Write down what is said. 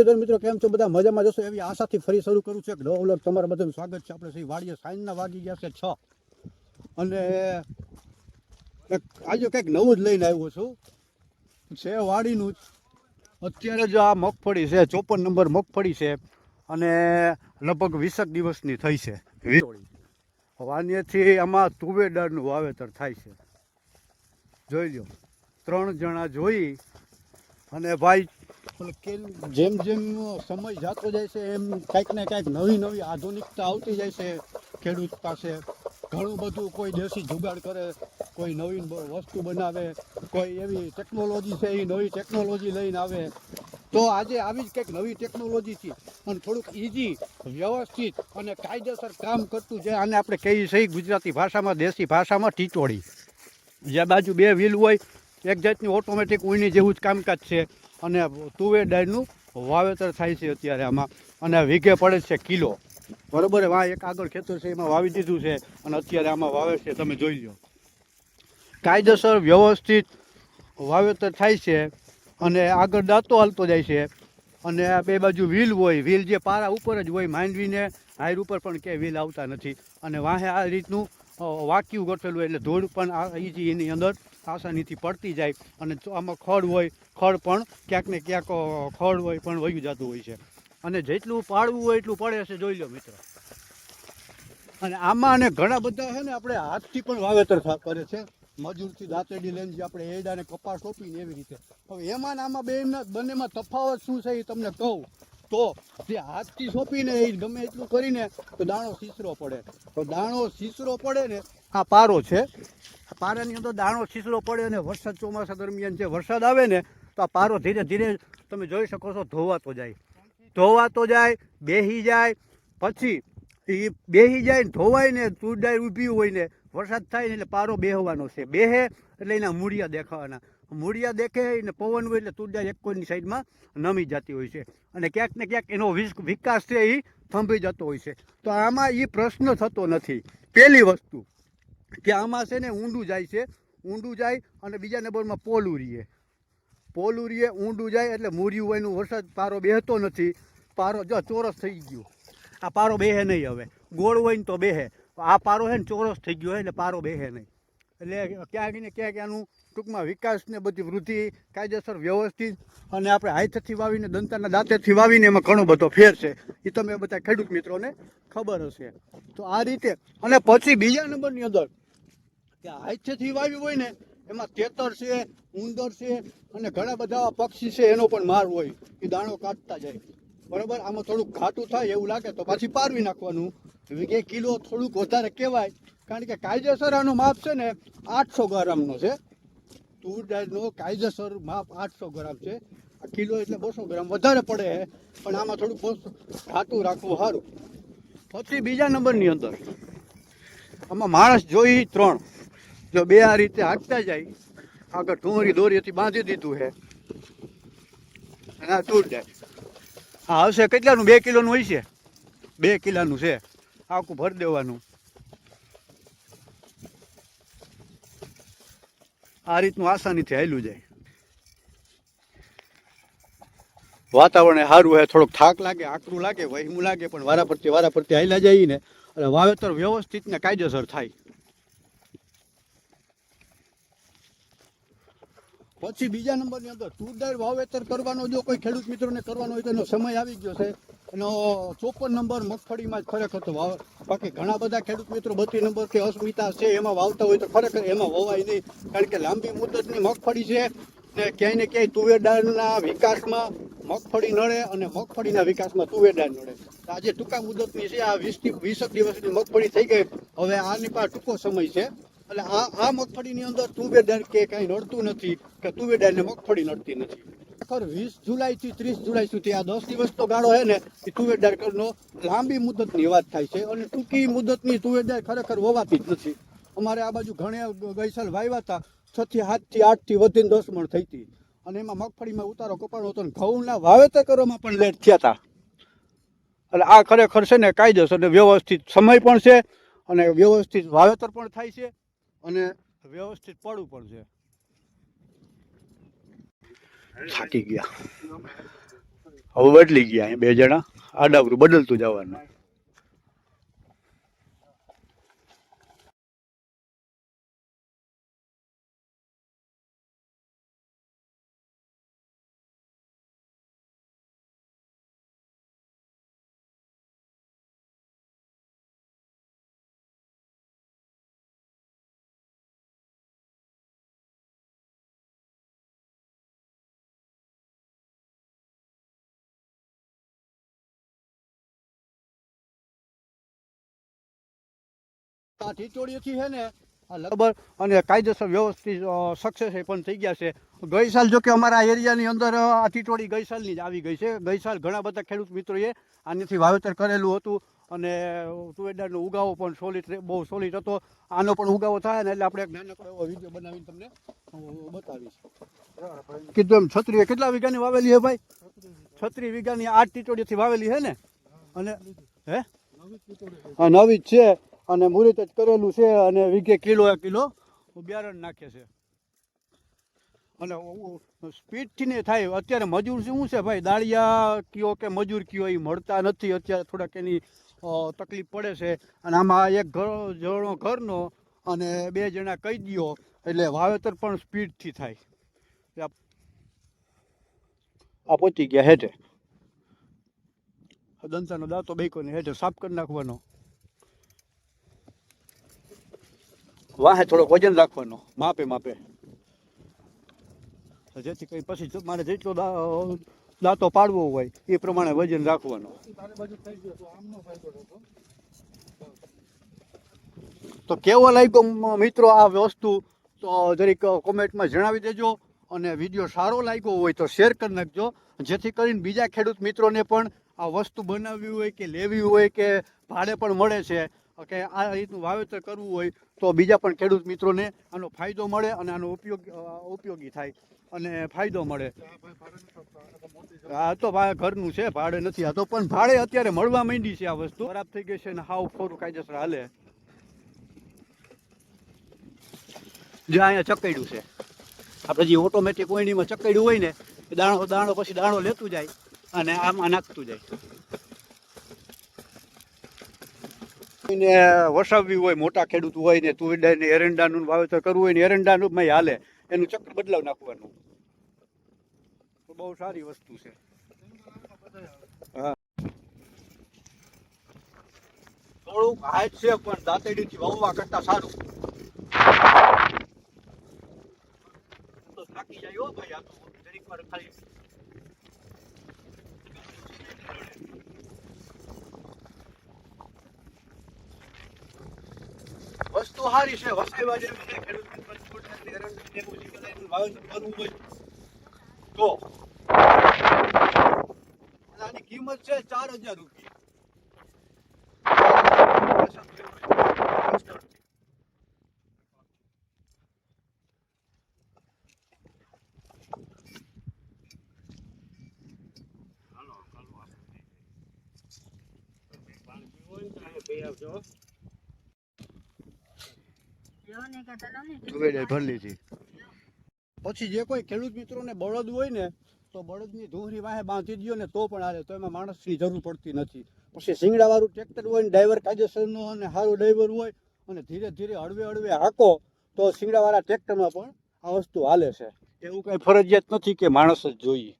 મુરલીધર મિત્રો, કેમ છો? બધા મજામાં જશો? એવી આશાથી ફરી શરૂ કરું છું એક નવો વ્લોગ. તમારા બધાનું સ્વાગત છે. આપણે સહી વાડીએ સાંજના વાગી ગયા છે છ. અને એક આજે કંઈક નવું જ લઈને આવ્યો છું. છે વાડીનું જ. અત્યારે જ આ મગફળી છે, ચોપન નંબર મગફળી છે અને લગભગ વીસક દિવસની થઈ છે. વાનિયાથી આમાં તુવેડરનું વાવેતર થાય છે. જોઈ લો ત્રણ જણા જોઈ અને ભાઈ કેમ- જેમ જેમ સમય જતો જાય છે, એમ કાંઈક ને કાંઈક નવી નવી આધુનિકતા આવતી જાય છે, ખેડૂત પાસે. ઘણું બધું કોઈ દેશી જુગાડ કરે, કોઈ નવીન બ- વસ્તુ બનાવે, કોઈ એવી ટેકનોલોજી છે એ નવી ટેકનોલોજી લઈને આવે. તો આજે આવી જ કંઈક નવી ટેકનોલોજીથી અને થોડુંક ઇઝી વ્યવસ્થિત અને કાયદેસર કામ કરતું છે આને આપણે કહીએ છીએ ગુજરાતી ભાષામાં, દેશી ભાષામાં ટીટોળી. જે બાજુ બે વ્હીલ હોય, એક જાતની ઓટોમેટિક ઉઈની જેવું જ કામકાજ છે. અને તુવેર દાળનું વાવેતર થાય છે અત્યારે આમાં. અને વીઘે પડે છે કિલો. બરોબર? વા એક આગળ ખેતર છે, એમાં વાવી દીધું છે અને અત્યારે આમાં વાવે છે, તમે જોઈ લો કાયદેસર વ્યવસ્થિત વાવેતર થાય છે અને આગળ દાંતો હાલતો જાય છે. અને આ બે બાજુ વ્હીલ હોય, વ્હીલ જે પારા ઉપર જ હોય માંડવીને, હાઈર ઉપર પણ ક્યાંય વ્હીલ આવતા નથી. અને વાહે આ રીતનું વાક્યું ગોઠવેલું એટલે ધૂળ પણ ઈજી એની અંદર આસાનીથી પડતી જાય અને આમાં ખડ હોય, ખડ પણ ક્યાંક ને ક્યાંક ખડ હોય પણ વયું જતું હોય છે. અને જેટલું પાડવું હોય એટલું પડે છે, જોઈ લો મિત્ર. અને આમાં અને ઘણા બધા છે ને આપણે હાથથી પણ વાવેતર કરે છે. મજૂરથી દાંતેડી લઈને જે આપણે એડા ને કપાસ સોંપીને એવી રીતે. હવે એમાં ને આમાં બે બંનેમાં તફાવત શું છે એ તમને કહું. તો જે હાથથી સોંપીને એ ગમે એટલું કરીને તો દાણો સીસરો પડે. તો દાણો સીસરો પડે ને, આ પારો છે પારાની અંદર દાણો સીસરો પડે અને વરસાદ ચોમાસા દરમિયાન જે વરસાદ આવે ને, તો આ પારો ધીરે ધીરે તમે જોઈ શકો છો, ધોવાતો જાય. ધોવાતો જાય, બેહી જાય, પછી એ બેહી જાય ને ધોવાય ને તુડાઈ ઊભી હોય ને, વરસાદ થાય ને એટલે પારો બેહવાનો છે. બેહે એટલે એના મૂળિયા દેખાવાના. મૂળિયા દેખે ને પવન હોય એટલે તુરડાય એક કોઈની સાઈડમાં નમી જતી હોય છે. અને ક્યાંક ને ક્યાંક એનો વિકાસ છે એ થંભી જતો હોય છે. તો આમાં એ પ્રશ્ન થતો નથી. પહેલી વસ્તુ કે આમાં છે ને ઊંડું જાય છે. ઊંડું જાય અને બીજા નંબરમાં પોલું રીએ. પોલું રીએ, ઊંડું જાય એટલે મૂર્યું હોય એનું વરસાદ પારો બેહતો નથી. પારો જો ચોરસ થઈ ગયો. આ પારો બેહે નહીં હવે. ગોળ હોય ને તો બેહે. આ પારો છે ને ચોરસ થઈ ગયો હોય એટલે પારો બેહે નહીં. એટલે ક્યાંક ને ક્યાંક એનું ટૂંકમાં વિકાસ ને બધી વૃદ્ધિ કાયદેસર વ્યવસ્થિત અને આપણે હાથથી વાવીને, દંતાના દાંતેથી વાવીને એમાં ઘણો બધો ફેર છે. એ તમે બધા ખેડૂત મિત્રોને ખબર હશે. તો આ રીતે, અને પછી બીજા નંબરની અંદર, કે હાથેથી વાવી હોય ને, એમાં તેતર છે, ઉંદર છે, અને ઘણા બધા પક્ષી છે, એનો પણ માર હોય. એ દાણો કાઢતા જાય. બરાબર? આમાં થોડુંક ઘાટું થાય એવું લાગે તો પાછી પારવી નાખવાનું. એક કિલો થોડુંક વધારે કહેવાય. કારણ કે કાયદેસર આનું માપ છે ને, આઠસો ગ્રામનો છે. તુર દાળનો કાયદેસર માપ આઠસો ગ્રામ છે. આ કિલો એટલે બસો ગ્રામ વધારે પડે પણ આમાં થોડુંક બસો રાખવું સારું. પછી બીજા નંબરની અંદર, આમાં માણસ જોઈ ત્રણ. જો બે આ રીતે હાંકતા જાય, આગળ ઠુંરી દોરીથી બાંધી દીધું છે અને આ તૂર જાય. હા હશે કેટલાનું? બે કિલોનું હોય છે બે કિલોનું છે. આખું ભરી દેવાનું. આ રીતનું આસાનીથી હાલ્યું જાય. વાતાવરણ સારું હોય, થોડોક થાક લાગે, આકરું લાગે, વહેમું લાગે, પણ વારા પરથી વારા પરથી હાલ્યા જાય ને એટલે વાવેતર વ્યવસ્થિત ને કાયદેસર થાય. પછી બીજા નંબરની અંદર તુરદાર વાવેતર કરવાનો, જો કોઈ ખેડૂત મિત્રોને કરવાનો હોય તો એનો સમય આવી ગયો છે. એનો ચોપન નંબર મગફળીમાં જ ખરેખર તો વાવ બાકી ઘણા બધા ખેડૂત મિત્રો બત્રીસ નંબર કે અસ્મિતા છે, એમાં વાવતા હોય તો ખરેખર એમાં વવાય નહીં. કારણ કે લાંબી મુદતની મગફળી છે ને ક્યાંય ને ક્યાંય તુવેરદાળના વિકાસમાં મગફળી નડે અને મગફળીના વિકાસમાં તુવેરદાળ નડે. આજે ટૂંકા મુદતની છે, આ વીસથી વીસક દિવસની મગફળી થઈ ગઈ. હવે આની પાસે ટૂંકો સમય છે. એટલે આ આ મગફળીની અંદર તુવેરદાળ કે કાંઈ નડતું નથી કે તુવેરદાળને મગફળી નડતી નથી. ખરેખર વીસ જુલાઈથી ત્રીસ જુલાઈ સુધી આ દસ દિવસનો ગાળો છે ને, એ તુવેરદાર કરનો લાંબી મુદતની વાત થાય છે અને ટૂંકી મુદતની તુવેરદાર ખરેખર વવાતી જ નથી. અમારે આ બાજુ ઘણા ગઈસાલ વાવ્યા હતા છથી સાતથી સાતથી આઠથી વધીને દસ મણ થઈ હતી. અને એમાં મગફળીમાં ઉતારો કપાણો હતો અને ઘઉંના વાવેતર કરવામાં પણ લેટ થયા હતા. એટલે આ ખરેખર છે ને, કાયદેસર ને વ્યવસ્થિત સમય પણ છે અને વ્યવસ્થિત વાવેતર પણ થાય છે અને વ્યવસ્થિત પડવું પણ છે. થાકી ગયા. હવે બદલી ગયા બે જણા. આડાવરું બદલતું જવાનું. આ ટીચોડીઓથી છે ને લગભગ અને કાયદેસર વ્યવસ્થિત સક્સેસ પણ થઈ ગયા છે. ગઈ સાલ જો અમારા એરિયાની અંદર આ ટીટોડી ગઈ સાલની જ આવી ગઈ છે. ગઈ સાલ ઘણા બધા ખેડૂત મિત્રોએ આનેથી વાવેતર કરેલું હતું અને તુવેરદારનો ઉગાવો પણ સોલિડ બહુ સોલિડ હતો. આનો પણ ઉગાવો થાય ને એટલે આપણે એક નાનકડો એવો વીડિયો બનાવીને તમને બતાવીશ. કીધું એમ છત્રી કેટલા વીઘાની વાવેલી છે ભાઈ? છત્રી વીઘાની આઠ ટીટોડીથી વાવેલી છે ને? અને હા, નવી જ છે. અને મુહૂર્ત જ કરેલું છે અને વીઘે કિલો એક કિલો બિયારણ નાખે છે. અને સ્પીડથી ને થાય. અત્યારે મજૂર શું છે ભાઈ? દાળિયા કયો કે મજૂર કયો એ મળતા નથી. અત્યારે થોડાક એની તકલીફ પડે છે. અને આમાં એક ઘર, જણો ઘરનો અને બે જણા કહી દ્યો એટલે વાવેતર પણ સ્પીડથી થાય. આ પહોંચી ગયા હેઠે. દંતાનો દાંતો બેકોને હેઠે સાફ કરી નાખવાનો. વાહે થોડોક વજન રાખવાનો. માપે માપે. જેથી કરી પછી મારે જેટલો દાંતો પાડવો હોય, એ પ્રમાણે વજન રાખવાનો. તો કેવો લાગ્યો મિત્રો આ વસ્તુ? તો જરીક કોમેન્ટમાં જણાવી દેજો અને વીડિયો સારો લાગ્યો હોય તો શેર કરી નાખજો. જેથી કરીને બીજા ખેડૂત મિત્રોને પણ આ વસ્તુ બનાવવી હોય કે લેવી હોય કે ભાડે પણ મળે છે, કે આ રીતનું વાવેતર કરવું હોય તો બીજા પણ ખેડૂત મિત્રોને આનો ફાયદો મળે અને આનો ઉપયોગ ઉપયોગી થાય અને ફાયદો મળે. આ તો ઘરનું છે, ભાડે નથી આ તો, પણ ભાડે અત્યારે મળવા માંડી છે આ વસ્તુ. ખરાબ થઈ ગઈ છે ને હાવ ખોરું કાયદેસર હાલે. જે અહીંયા ચકડ્યું છે. આપણે જે ઓટોમેટિક કોઈનીમાં ચકડ્યું હોય ને દાણો દાણો પછી દાણો લેતું જાય. અને આમાં નાખતું જાય. વસાવવી હોય, મોટા ખેડૂત હોય ને તુવેડા ને એરંડાનું વાવેતર કરવું હોય ને એરંડાનું મય હાલે. એનું ચક્ર બદલાવ નાખવાનું. બહુ સારી વસ્તુ છે. હા. થોડુંક હાઈટ છે, પણ દાંતેડીથી વાવવા કરતા સારું. તો થાકી જાય હો ભાઈ, આ તો ખાલી. વસ્તુ સારી છે. વસાવા જેવી છે, ખેડૂત મિત્રોને પોતાની એરંડા ને એવું જે બધાયનું વાવેતર કરવું હોય. તો અને આની કિંમત છે ચાર હજાર રૂપિયા. પછી જે કોઈ ખેડૂત મિત્રોને બળદ હોય ને તો બળદની ધોરી વાહે બાંધી દો ને તો પણ હાલે તો એમાં માણસની જરૂર પડતી નથી. પછી શિંગડાવાળું ટ્રેક્ટર હોય ને ડ્રાઈવર કાયદેસરનો અને સારો ડ્રાઈવર હોય અને ધીરે ધીરે હળવે હળવે હાંકો તો શિંગડાવાળા ટ્રેક્ટરમાં પણ આ વસ્તુ હાલે છે. એવું કંઈ ફરજિયાત નથી કે માણસ જ જોઈએ.